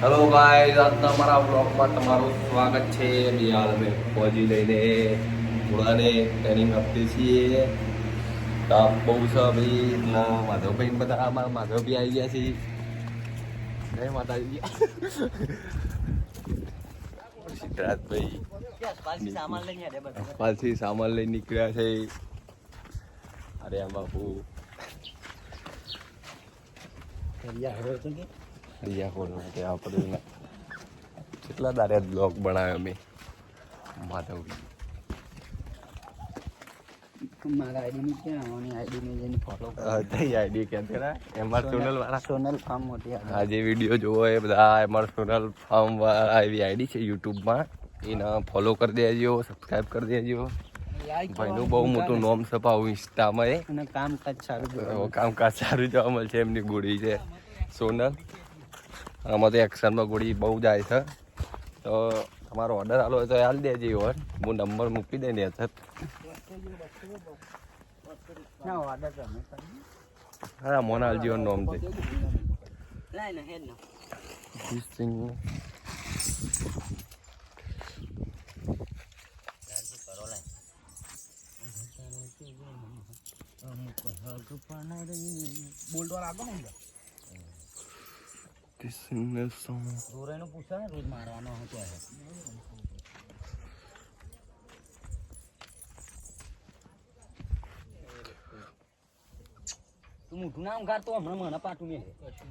Hello ભાઈ આજના મારા બ્લોગમાં તમારું સ્વાગત છે. હાલ અમે ફોજી લઈને ઘોડાને ટ્રેનિંગ આપીએ છીએ. તાપ બહુ છે ભાઈ? ના માધવભાઈ બધા અમારા માધવભાઈ આવી ગયા છે. જય માતાજી. સિદ્ધરાજભાઈ. પાછી સામાન લઈ નીકળ્યા છે. અરે આ બાપુ ફોન માટે આપણે કેટલા તારે બ્લોગ બનાવ્યો મેં માધવજી. મારા આઈડી ક્યાં આવવાની આઈડી ને જઈને ફોલો કઈ આઈડી કેમ કે એમઆર સોનલ વાળા. સોનલ ફાર્મ મોટી આ જે વીડિયો જોવો એ બધા એમઆર સોનલ ફાર્મ વાળા એવી આઈડી છે યુટ્યુબમાં એને ફોલો કરી દેજો સબસ્ક્રાઈબ કરી દેજો. ભાઈનું બહુ મોટું નોમ સપાવું ઇન્સ્ટામાં એ. અને કામ કાજ સારું કામકાજ સારું જોવા મળશે એમની ગોળી છે. સોનલ. આમાં તો એક્શનમાં ગોળી બહુ જાય છે. તો તમારો ઓર્ડર આલો હોય તો હાલ દેજે ઓર હું નંબર મૂકી દઈ દે છે ના order તો અમે કરીએ. હા મોનાલ જીવન નોમ બોલવા લાગો ને હેડ ને. Some ધોરાઈનું પૂછે રોજ મારવાનો હું હે તું મોટું નામ કાઢતો હમણાં મને પાટું નહીં